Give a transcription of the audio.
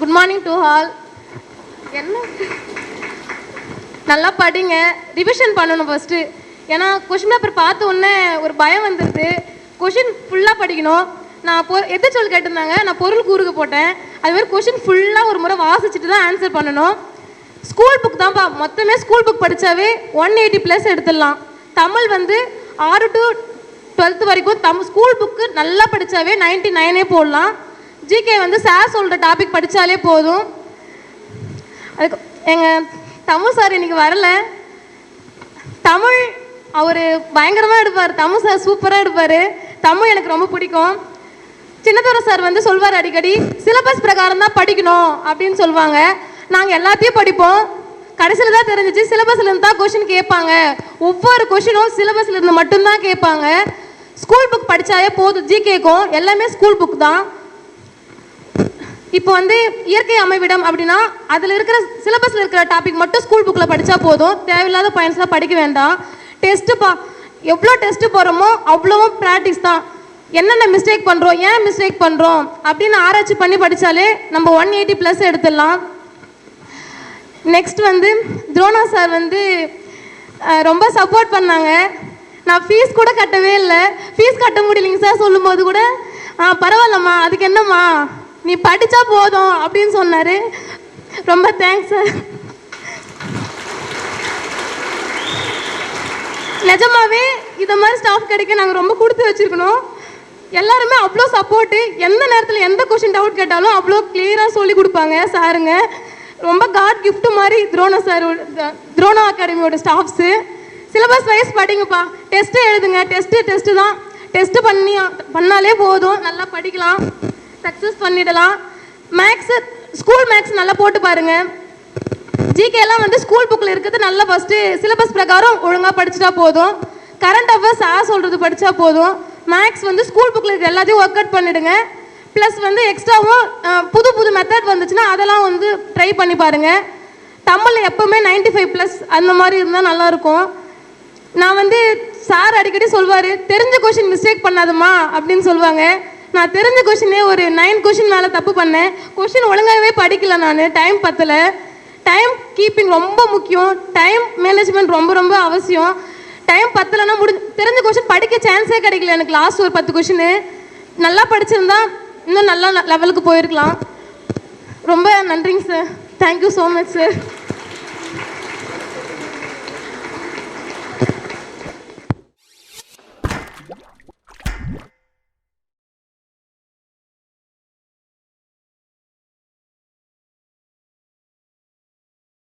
Good morning to all என்ன? நல்லா படிங்க. ரிவிஷன் பண்ணணும் ஃபஸ்ட்டு ஏன்னா கொஷின் பேப்பர் பார்த்த உடனே ஒரு பயம் வந்துடுது கொஷின் ஃபுல்லாக படிக்கணும். நான் பொ எது சொல் கேட்டிருந்தாங்க? நான் பொருள் கூறுக போட்டேன். அது மாதிரி கொஷின் ஃபுல்லாக ஒரு முறை வாசிச்சுட்டு தான் ஆன்சர் பண்ணணும். ஸ்கூல் புக் தான்ப்பா. மொத்தமே ஸ்கூல் புக் படித்தாவே ஒன் எயிட்டி ப்ளஸ் எடுத்துடலாம். தமிழ் வந்து ஆறு டு டுவெல்த்து வரைக்கும் தம் ஸ்கூல் புக்கு நல்லா படித்தாவே நைன்ட்டி நைனே போடலாம். ஜிகே வந்து சார் சொல்கிற டாபிக் படித்தாலே போதும். அதுக்கு எங்கள் தமிழ் சார் இன்னைக்கு வரல. தமிழ் அவர் பயங்கரமாக எடுப்பார். தமிழ் சார் சூப்பராக எடுப்பார். தமிழ் எனக்கு ரொம்ப பிடிக்கும். சின்னதுரை சார் வந்து சொல்வார் அடிக்கடி சிலபஸ் பிரகாரம் தான் படிக்கணும் அப்படின்னு சொல்லுவாங்க நாங்கள் எல்லாத்தையும் படிப்போம். கடைசியில் தான் தெரிஞ்சிச்சு சிலபஸ்லேருந்து தான் கொஷின் கேட்பாங்க. ஒவ்வொரு கொஷினும் சிலபஸ்லேருந்து மட்டும்தான் கேட்பாங்க. ஸ்கூல் புக் படித்தாலே போதும். ஜிகேக்கும் எல்லாமே ஸ்கூல் புக் தான். இப்போ வந்து இயற்கை அமைவிடம் அப்படின்னா அதில் இருக்கிற சிலபஸில் இருக்கிற டாபிக் மட்டும் ஸ்கூல் புக்கில் படித்தா போதும். தேவையில்லாத பாயிண்ட்ஸ்லாம் படிக்க வேண்டாம். டெஸ்ட்டுப்பா எவ்வளோ டெஸ்ட்டு போகிறோமோ அவ்வளோவும் ப்ராக்டிஸ் தான். என்னென்ன மிஸ்டேக் பண்ணுறோம் ஏன் மிஸ்டேக் பண்ணுறோம் அப்படின்னு ஆராய்ச்சி பண்ணி படித்தாலே நம்ம ஒன் எயிட்டி ப்ளஸ் எடுத்துடலாம். நெக்ஸ்ட் வந்து துரோணா சார் வந்து ரொம்ப சப்போர்ட் பண்ணாங்க. நான் ஃபீஸ் கூட கட்டவே இல்லை. ஃபீஸ் கட்ட முடியலைங்க சார் சொல்லும்போது கூட ஆ பரவாயில்லம்மா. அதுக்கு என்னம்மா? நீ படித்தா போதும் அப்படின்னு சொன்னார். ரொம்ப தேங்க்ஸ் சார் நிஜமாவே இதை மாதிரி ஸ்டாஃப் கிடைக்க நாங்கள் ரொம்ப கொடுத்து வச்சிருக்கணும். எல்லாருமே அவ்வளோ சப்போர்ட்டு எந்த நேரத்தில் எந்த கொஷின் டவுட் கேட்டாலும் அவ்வளோ கிளியராக சொல்லி கொடுப்பாங்க சாருங்க. ரொம்ப காட் கிஃப்ட்டு மாதிரி துரோணா சார் துரோணா அகாடமியோட ஸ்டாஃப்ஸு சிலபஸ் வைஸ் படிங்கப்பா. டெஸ்ட்டு எழுதுங்க. டெஸ்ட்டு டெஸ்ட்டு தான். டெஸ்ட்டு பண்ணி பண்ணாலே போதும். நல்லா படிக்கலாம். சக்ஸஸ் பண்ணிடலாம். மேக்ஸு ஸ்கூல் மேக்ஸ் நல்லா போட்டு பாருங்க. ஜிகே எல்லாம் வந்து ஸ்கூல் புக்கில் இருக்கிறது நல்லா ஃபஸ்ட்டு சிலபஸ் பிரகாரம் ஒழுங்காக படிச்சுட்டா போதும். கரண்ட் அஃபேர்ஸ் ஆ சொல்கிறது படித்தா போதும். மேக்ஸ் வந்து ஸ்கூல் புக்கில் இருக்கிற எல்லாத்தையும் ஒர்க் அவுட் பண்ணிடுங்க. ப்ளஸ் வந்து எக்ஸ்ட்ராவும் புது புது மெத்தட் வந்துச்சுன்னா அதெல்லாம் வந்து ட்ரை பண்ணி பாருங்கள் தமிழில் எப்போவுமே 95 ஃபைவ் ப்ளஸ் அந்த மாதிரி இருந்தால் நல்லாயிருக்கும் நான் வந்து சார் அடிக்கடி சொல்வார் தெரிஞ்ச கொஷின் மிஸ்டேக் பண்ணாதம்மா அப்படின்னு சொல்லுவாங்க நான் தெரிஞ்ச கொஷினே ஒரு நைன் கொஷின் மேலே தப்பு பண்ணேன். கொஷின் ஒழுங்காகவே படிக்கல நான். டைம் பத்தல. டைம் கீப்பிங் ரொம்ப முக்கியம். டைம் மேனேஜ்மெண்ட் ரொம்ப ரொம்ப அவசியம். டைம் பத்தலைன்னா முடிஞ்சு தெரிஞ்ச கொஷின் படிக்க சான்ஸே கிடைக்கல எனக்கு லாஸ்ட் ஒரு பத்து கொஷினு நல்லா படிச்சிருந்தா இன்னும் நல்லா லெவலுக்கு போயிருக்கலாம். ரொம்ப நன்றிங்க sir thank you so much sir